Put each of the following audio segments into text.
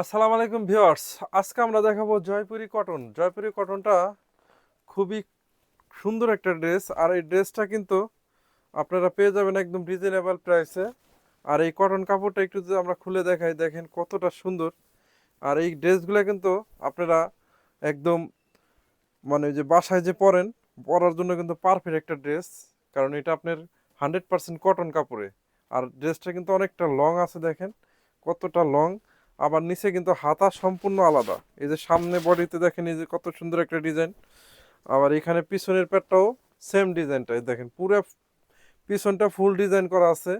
আসসালামু আলাইকুম ভিউয়ার্স, আজকে আমরা দেখাবো জয়পুরি কটন। জয়পুরি কটনটা খুবই সুন্দর একটা ড্রেস, আর এই ড্রেসটা কিন্তু আপনারা পেয়ে যাবেন একদম রিজনেবল প্রাইসে আর এই কটন কাপড়টা একটু যদি আমরা খুলে দেখাই, দেখেন কতটা সুন্দর। আর এই ড্রেসগুলো কিন্তু আপনারা একদম মানে যে বাসায় যে পরেন, পরার জন্য কিন্তু পারফেক্ট একটা ড্রেস, কারণ এটা আপনার হান্ড্রেড পার্সেন্ট কটন কাপড়ে। আর ড্রেসটা কিন্তু অনেকটা লং আছে, দেখেন কতটা লং আবার নিচে কিন্তু হাতা সম্পূর্ণ আলাদা। এই যে সামনে বডিতে দেখেন এই যে কত সুন্দর একটা ডিজাইন। আবার এখানে পিছনের প্যাটটাও সেম ডিজাইনটা দেখেন পুরো পিছনটা ফুল ডিজাইন করা আছে।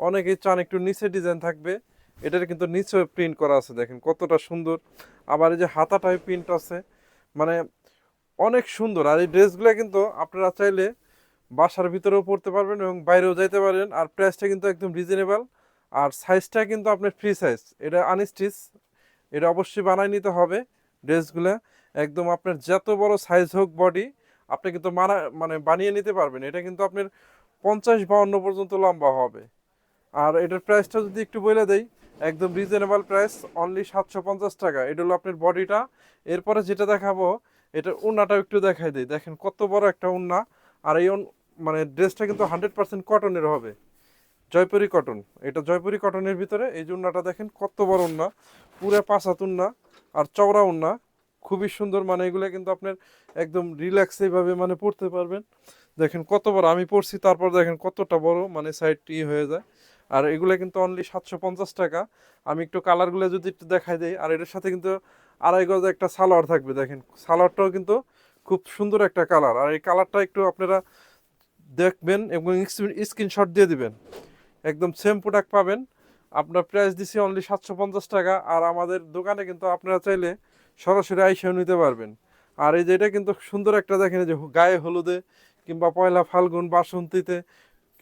অনেকেই চান একটু নিচে ডিজাইন থাকবে, এটার কিন্তু নিচে প্রিন্ট করা আছে, দেখেন কতটা সুন্দর। আবার এই যে হাতাটায় প্রিন্ট আছে মানে অনেক সুন্দর। আর এই ড্রেসগুলো কিন্তু আপনারা চাইলে বাসার ভিতরেও পরতে পারবেন এবং বাইরেও যাইতে পারেন। আর প্রাইসটা কিন্তু একদম রিজনেবল আর সাইজটা কিন্তু আপনার ফ্রি সাইজ এটা আনস্টিচ এটা অবশ্যই বানাই নিতে হবে ড্রেসগুলো। একদম আপনার যত বড় সাইজ হোক বডি আপনি কিন্তু মানা মানে বানিয়ে নিতে পারবেন। এটা কিন্তু আপনার পঞ্চাশ বাউন্ন পর্যন্ত লম্বা হবে। আর এটার প্রাইসটা যদি একটু বলে দেই, একদম রিজনেবল প্রাইস অনলি সাতশো পঞ্চাশ টাকা। এটা হলো আপনার বডিটা এরপরে যেটা দেখাবো এটার উন্নাটাও একটু দেখাই দিই। দেখেন কত বড় একটা উন্না। আর এই মানে ড্রেসটা কিন্তু হান্ড্রেড পার্সেন্ট কটনের হবে। জয়পুরি কটন এটা জয়পুরি কটনের ভিতরে এই উন্নাটা দেখেন, কত বড় উন্না। পুরো পাঁচাত উন্না আর চওড়া উন্না। খুবই সুন্দর মানে এগুলো কিন্তু আপনার একদম রিল্যাক্স এইভাবে মানে পড়তে পারবেন। দেখেন কত বড়, আমি পড়ছি তারপর দেখেন কতটা বড় মানে সাইড ই হয়ে যায়। আর এগুলো কিন্তু অনলি সাতশো পঞ্চাশ টাকা। আমি একটু কালারগুলো যদি একটু দেখাই দিই, আর এটার সাথে কিন্তু আড়াই গজ একটা সালোয়ার থাকবে দেখেন। সালোয়ারটাও কিন্তু খুব সুন্দর একটা কালার আর এই কালারটা একটু আপনারা দেখবেন এবং স্ক্রিনশট দিয়ে দিবেন। একদম সেম প্রোডাক্ট পাবেন। আপনার প্রাইস দিছি অনলি সাতশো পঞ্চাশ টাকা, আর আমাদের দোকানে কিন্তু আপনারা চাইলে সরাসরি আইসেও নিতে পারবেন। আর এই যে এটা কিন্তু সুন্দর একটা দেখেন যে গায়ে হলুদে কিংবা পয়লা ফাল্গুন, বাসন্তীতে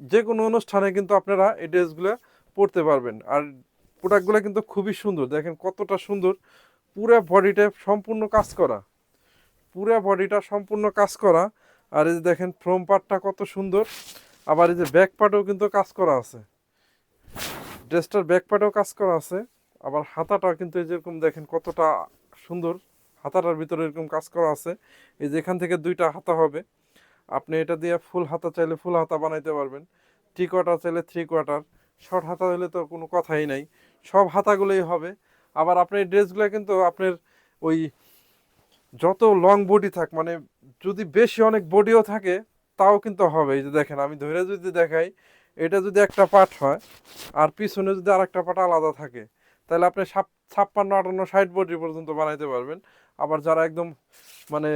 যে কোনো অনুষ্ঠানে কিন্তু আপনারা এই ড্রেসগুলো পরতে পারবেন। আর প্রোডাক্টগুলো কিন্তু খুবই সুন্দর। দেখেন কতটা সুন্দর। পুরো বডিটা সম্পূর্ণ কাজ করা। পুরো বডিটা সম্পূর্ণ কাজ করা। আর এই দেখেন ফ্রম পার্টটা কত সুন্দর। আবার এই যে ব্যাক পার্টেও কিন্তু কাজ করা আছে। ড্রেসটার ব্যাক পার্টেও কাজ করা আছে। আবার হাতাটাও কিন্তু এই যেরকম দেখেন কতটা সুন্দর। হাতাটার ভিতরে এরকম কাজ করা আছে। এই যে এখান থেকে দুইটা হাতা হবে। আপনি এটা দিয়ে ফুল হাতা চাইলে ফুল হাতা বানাইতে পারবেন। থ্রি কোয়ার্টার চাইলে থ্রি কোয়ার্টার শর্ট হাতা হলে তো কোনো কথাই নাই। সব হাতাগুলোই হবে। আবার আপনার এই ড্রেসগুলো কিন্তু আপনার ওই যত লং বডি থাক মানে যদি বেশি অনেক বডিও থাকে তাও কিন্তু হবে। এই যে দেখেন, আমি ধরে যদি দেখাই, এটা যদি একটা পাট হয়, আর পিছনে যদি আরেকটা পাট আলাদা থাকে, তাহলে আপনি সাপ, ছাপ্পান্ন, আটান্ন, ষাট বডি পর্যন্ত বানাইতে পারবেন। আবার যারা একদম মানে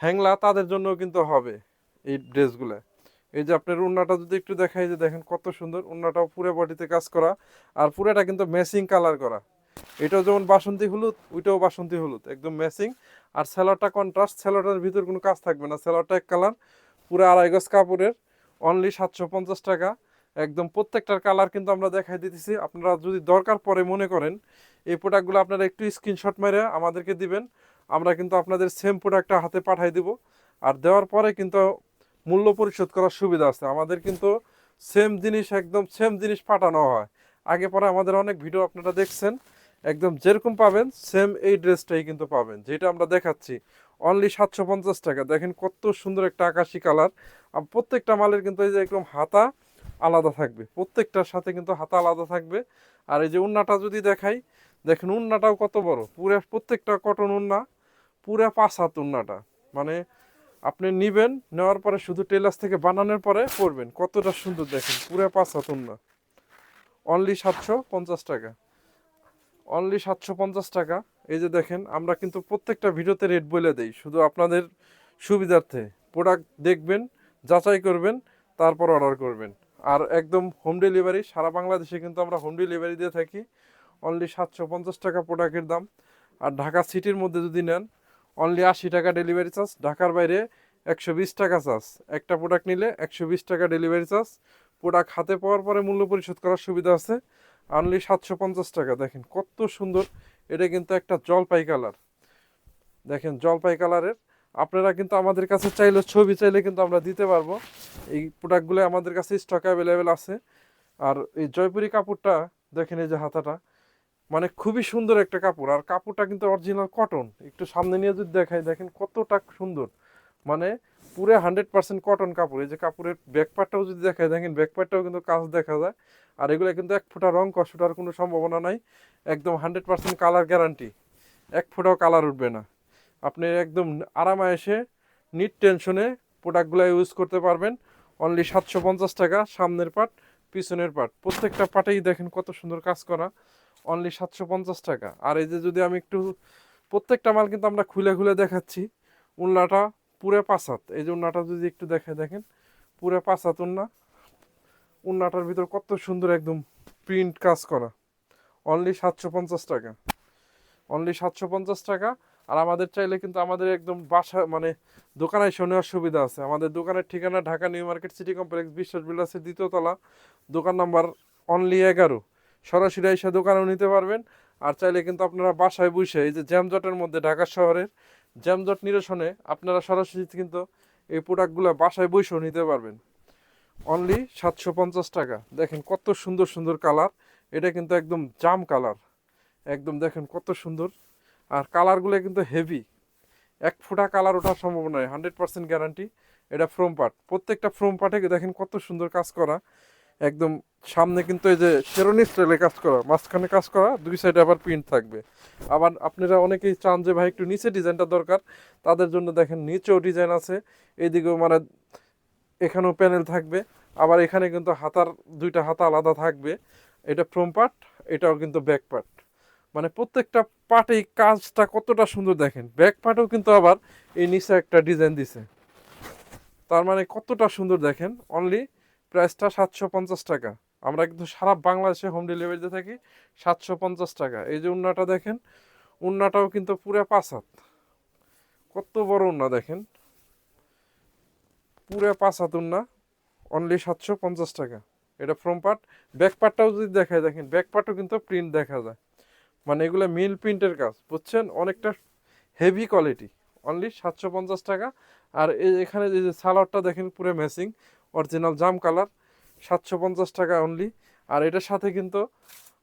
হ্যাংলা, তাদের জন্য কিন্তু হবে এই ড্রেসগুলো। এই যে আপনার উন্নাটা যদি একটু দেখাই, যে দেখেন কত সুন্দর, উন্নাটাও পুরো বডিতে কাজ করা, আর পুরোটা কিন্তু ম্যাচিং কালার করা। এটাও যেমন বাসন্তী হলুদ, ওইটাও বাসন্তী হলুদ, একদম ম্যাচিং আর স্যালোয়ারটা কন্ট্রাস্ট স্যালোয়ারটার ভিতর কোনো কাজ থাকবে না। স্যালোয়ারটা এক কালার পুরো আড়াই গজ কাপড়ের অনলি সাতশো পঞ্চাশ টাকা। একদম প্রত্যেকটার কালার কিন্তু আমরা দেখাই দিতেছি। আপনারা যদি দরকার পরে মনে করেন, এই প্রোডাক্টগুলো আপনারা একটু স্ক্রিনশট মেরে আমাদেরকে দিবেন। আমরা কিন্তু আপনাদের সেম প্রোডাক্টটা হাতে পাঠাই দিব। আর দেওয়ার পরে কিন্তু মূল্য পরিশোধ করার সুবিধা আছে। আমাদের কিন্তু সেম জিনিস, একদম সেম জিনিস পাঠানো হয়। আগে পরে আমাদের অনেক ভিডিও আপনারা দেখছেন। একদম যেরকম পাবেন সেম এই ড্রেসটাই কিন্তু পাবেন। যেটা আমরা দেখাচ্ছি অনলি সাতশো পঞ্চাশ টাকা। দেখেন কত সুন্দর একটা আকাশি কালার প্রত্যেকটা মালের কিন্তু এই যে একদম হাতা আলাদা থাকবে। প্রত্যেকটার সাথে কিন্তু হাতা আলাদা থাকবে। আর এই যে উন্নাটা যদি দেখাই, দেখেন উন্নাটাও কত বড়। পুরো, প্রত্যেকটা কটন উন্না, পুরো পাঁচ হাত উন্নাটা। মানে আপনি নিবেন, নেওয়ার পরে শুধু টেলার্স থেকে বানানোর পরে পরবেন। কতটা সুন্দর দেখেন, পুরো পাঁচ হাত উন্না। অনলি সাতশো পঞ্চাশ টাকা। অনলি সাতশো পঞ্চাশ টাকা। এই যে দেখেন, আমরা কিন্তু প্রত্যেকটা ভিডিওতে রেট বলে দেই। শুধু আপনাদের সুবিধার্থে প্রোডাক্ট দেখবেন, যাচাই করবেন, তারপর অর্ডার করবেন। আর একদম হোম ডেলিভারি সারা বাংলাদেশে কিন্তু আমরা হোম ডেলিভারি দিয়ে থাকি। অনলি সাতশো পঞ্চাশ টাকা প্রোডাক্টের দাম। আর ঢাকা সিটির মধ্যে যদি নেন অনলি আশি টাকা ডেলিভারি চার্জ ঢাকার বাইরে একশো বিশ টাকা চার্জ একটা প্রোডাক্ট নিলে একশো বিশ টাকা ডেলিভারি চার্জ প্রোডাক্ট হাতে পাওয়ার পরে মূল্য পরিশোধ করার সুবিধা আছে। অনলি সাতশো পঞ্চাশ টাকা। দেখেন কত সুন্দর। এটা কিন্তু একটা জলপাই কালার। দেখেন জলপাই কালারের। আপনারা কিন্তু আমাদের কাছে চাইলে, ছবি চাইলে কিন্তু আমরা দিতে পারব। এই প্রোডাক্টগুলো আমাদের কাছে স্টক অ্যাভেলেবেল আছে। আর এই জয়পুরি কাপড়টা, দেখেন এই যে হাতাটা মানে খুবই সুন্দর একটা কাপড়। আর কাপড়টা কিন্তু অরিজিনাল কটন একটু সামনে নিয়ে যদি দেখাই, দেখেন কতটা সুন্দর। মানে পুরো হান্ড্রেড পার্সেন্ট কটন কাপড়। এই যে কাপড়ের ব্যাকপার্টটাও যদি দেখায়, দেখেন ব্যাকপার্টটাও কিন্তু কাজ দেখা যায়। আর এগুলো কিন্তু এক ফোঁটা রং কষটার কোনো সম্ভাবনা নাই। একদম হান্ড্রেড পার্সেন্ট কালার গ্যারান্টি এক ফোঁটাও কালার উঠবে না। আপনি একদম আরামে এসে নিট টেনশনে প্রোডাক্টগুলো ইউজ করতে পারবেন। অনলি সাতশো পঞ্চাশ টাকা, সামনের পাট পিছনের পাট প্রত্যেকটা পাটেই দেখেন কত সুন্দর কাজ করা। অনলি সাতশো পঞ্চাশ টাকা। আর এই যে যদি আমি একটু, প্রত্যেকটা মাল কিন্তু আমরা খুলে খুলে দেখাচ্ছি। উন্নাটা পুরো পাসাত এই যে উন্নাটা যদি একটু দেখে দেখেন, পুরো পাসাত উন্না। উন্নাটার ভিতর কত সুন্দর একদম প্রিন্ট কাজ করা। অনলি সাতশো পঞ্চাশ টাকা। অনলি সাতশো পঞ্চাশ টাকা। আর আমাদের চাইলে কিন্তু আমাদের একদম বাসা মানে দোকানে এসে নেওয়ার সুবিধা আছে। আমাদের দোকানের ঠিকানা Dhaka new market city complex Biswas বিলাসের দ্বিতীয় তলা। দোকান নাম্বার অনলি এগারো। সরাসরি এসে দোকানেও নিতে পারবেন। আর চাইলে কিন্তু আপনারা বাসায় বসে এই যে জ্যামজটের মধ্যে ঢাকা শহরের জ্যামজট নিরসনে আপনারা সরাসরি কিন্তু এই প্রোডাক্টগুলো বাসায় বসেও নিতে পারবেন। অনলি সাতশো পঞ্চাশ টাকা। দেখেন কত সুন্দর সুন্দর কালার এটা কিন্তু একদম জাম কালার একদম দেখেন কত সুন্দর। আর কালারগুলো কিন্তু হেভি এক ফোঁটা কালার ওঠার সম্ভাবনা নয় হান্ড্রেড পার্সেন্ট গ্যারান্টি এটা ফ্রম পার্ট প্রত্যেকটা ফ্রম পার্টে দেখেন কত সুন্দর কাজ করা। একদম সামনে কিন্তু এই যে শেরনি স্টাইলে কাজ করা, মাঝখানে কাজ করা, দুই সাইডে আবার প্রিন্ট থাকবে। আবার আপনারা অনেকেই চান যে, ভাই, একটু নিচে ডিজাইনটা দরকার। তাদের জন্য দেখেন নিচেও ডিজাইন আছে এইদিকেও মানে এখানেও প্যানেল থাকবে। আবার এখানে কিন্তু হাতার, দুইটা হাতা আলাদা থাকবে। এটা ফ্রম পার্ট এটাও কিন্তু ব্যাক পার্ট মানে প্রত্যেকটা পার্টেই কাজটা কতটা সুন্দর দেখেন। ব্যাক পার্টেও কিন্তু আবার এই নিচে একটা ডিজাইন দিছে। তার মানে কতটা সুন্দর দেখেন। অনলি প্রাইসটা সাতশো পঞ্চাশ টাকা। আমরা কিন্তু সারা বাংলাদেশে হোম ডেলিভারিতে থাকি সাতশো পঞ্চাশ টাকা। এই যে উন্নাটা দেখেন, উন্নাটাও কিন্তু পুরো পাঁচ হাত। কত বড় উন্না দেখেন। পুরো পাঁচ হাত উন্না অনলি সাতশো পঞ্চাশ টাকা। এটা ফ্রম পার্ট ব্যাক পার্টটাও যদি দেখায় দেখেন ব্যাক পার্টও কিন্তু প্রিন্ট দেখা যায়। মানে এগুলো মিল প্রিন্টের কাজ, বুঝছেন? অনেকটা হেভি কোয়ালিটি অনলি সাতশো পঞ্চাশ টাকা। আর এই এখানে যে সালোয়ারটা দেখেন, পুরো ম্যাচিং অরিজিনাল জাম কালার, সাতশো পঞ্চাশ টাকা অনলি আর এটার সাথে কিন্তু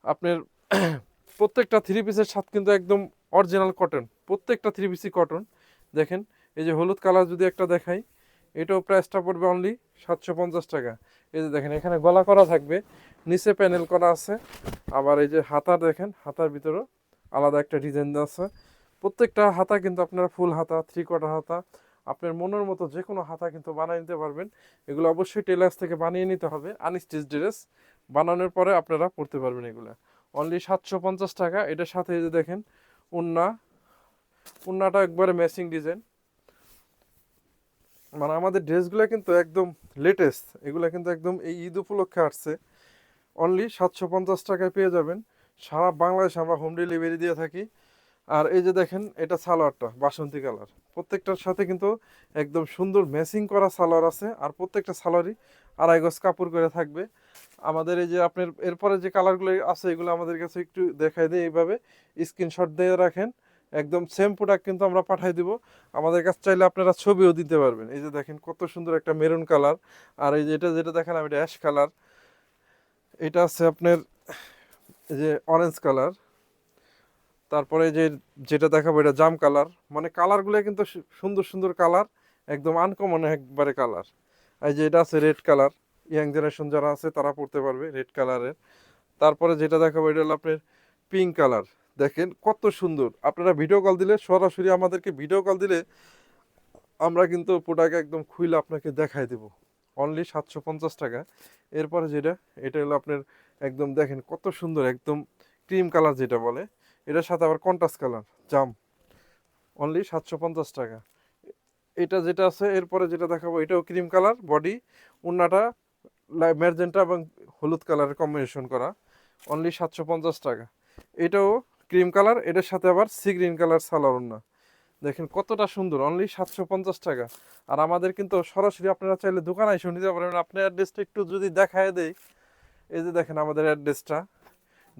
আপনার প্রত্যেকটা থ্রি পিসের সাথে কিন্তু একদম অরিজিনাল কটন প্রত্যেকটা থ্রি পিসই কটন দেখেন, এই যে হলুদ কালার যদি একটা দেখাই, এটাও প্রাইসটা পড়বে অনলি সাতশো পঞ্চাশ টাকা। এই যে দেখেন, এখানে গলা করা থাকবে, নিচে প্যানেল করা আছে। আবার এই যে হাতা দেখেন, হাতার ভিতরেও আলাদা একটা ডিজাইন আছে। প্রত্যেকটা হাতা কিন্তু আপনারা ফুল হাতা থ্রি কোয়ার্টার হাতা আপনার মনের মতো যে কোনো হাতা কিন্তু বানিয়ে নিতে পারবেন। এগুলো অবশ্যই টেলার্স থেকে বানিয়ে নিতে হবে। আনস্টিচ ড্রেস বানানোর পরে আপনারা পরতে পারবেন এগুলো। অনলি সাতশো পঞ্চাশ টাকা। এটার সাথে যে দেখেন, উন্না। উন্নাটা একবারে ম্যাচিং ডিজাইন মানে আমাদের ড্রেসগুলো কিন্তু একদম লেটেস্ট এগুলো কিন্তু একদম এই ঈদ উপলক্ষে আসছে। অনলি সাতশো পঞ্চাশ টাকায় পেয়ে যাবেন। সারা বাংলাদেশে আমরা হোম ডেলিভারি দিয়ে থাকি। আর এই যে দেখেন, এটা সালোয়ারটা, বাসন্তী কালার। প্রত্যেকটার সাথে কিন্তু একদম সুন্দর ম্যাচিং করা সালোয়ার আছে, আর প্রত্যেকটা সালোয়ারই আড়াই গজ কাপড় করে থাকবে। আমাদের এই যে আপনার, এরপরে যে কালারগুলো আছে, এগুলো আমাদের কাছে একটু দেখাই দিই এইভাবে। স্ক্রিনশট দিয়ে রাখেন। একদম সেম প্রোডাক্ট কিন্তু আমরা পাঠাই দিব। আমাদের কাছে চাইলে আপনারা ছবিও দিতে পারবেন। এই যে দেখেন, কত সুন্দর একটা মেরুন কালার আর এই যে এটা যেটা দেখালাম, এটা অ্যাশ কালার এটা আছে আপনার যে অরেঞ্জ কালার তারপরে যে যেটা দেখাবো এটা জাম কালার। মানে কালারগুলো কিন্তু সুন্দর সুন্দর কালার, একদম আনকমন একবারে কালার। এই যে এটা আছে রেড কালার। ইয়াং জেনারেশন যারা আছে তারা পড়তে পারবে রেড কালারের। তারপরে যেটা দেখাবো এটা হলো আপনার পিঙ্ক কালার। দেখেন কত সুন্দর। আপনারা ভিডিও কল দিলে সরাসরি আমাদেরকে ভিডিও কল দিলে আমরা কিন্তু প্রোডাক্ট একদম খুইলে আপনাকে দেখাই দেব। অনলি সাতশো পঞ্চাশ টাকা। এরপরে যেটা, এটা হলো আপনার একদম দেখেন কত সুন্দর, একদম ক্রিম কালার যেটা বলে। এটার সাথে আবার কন্ট্রাস্ট কালার জাম। অনলি সাতশো পঞ্চাশ টাকা। এটা যেটা আছে, এরপরে যেটা দেখাবো, এটাও ক্রিম কালার বডি উন্নাটা ম্যারজেন্টা এবং হলুদ কালারের কম্বিনেশন করা। অনলি সাতশো পঞ্চাশ টাকা। এটাও ক্রিম কালার এটার সাথে আবার সি গ্রিন কালার সালোয়ার উন্না। দেখেন কতটা সুন্দর অনলি সাতশো পঞ্চাশ টাকা। আর আমাদের কিন্তু সরাসরি আপনারা চাইলে দোকানে এসে নিতে পারবেন। আপনার অ্যাড্রেসটা একটু যদি দেখায় দেয় এই যে দেখেন আমাদের অ্যাড্রেসটা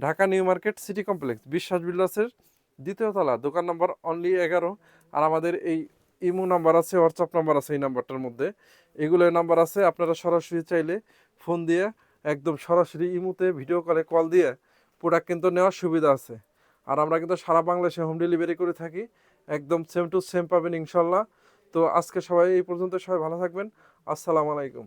Dhaka new market city complex, Biswas বিল্ডার্সের দ্বিতীয় তলা, দোকান নম্বর অনলি এগারো। আর আমাদের এই ইমো নাম্বার আছে, হোয়াটসঅ্যাপ নাম্বার আছে এই নাম্বারটার মধ্যে। এগুলো নাম্বার আছে, আপনারা সরাসরি চাইলে ফোন দিয়ে একদম সরাসরি ইমোতে ভিডিও কলে কল দিয়ে প্রোডাক্ট কিন্তু নেওয়ার সুবিধা আছে। আর আমরা কিন্তু সারা বাংলাদেশে হোম ডেলিভারি করে থাকি, একদম সেম টু সেম পাবেন ইনশাল্লাহ। তো আজকে সবাই এই পর্যন্ত, সবাই ভালো থাকবেন। আসসালামু আলাইকুম।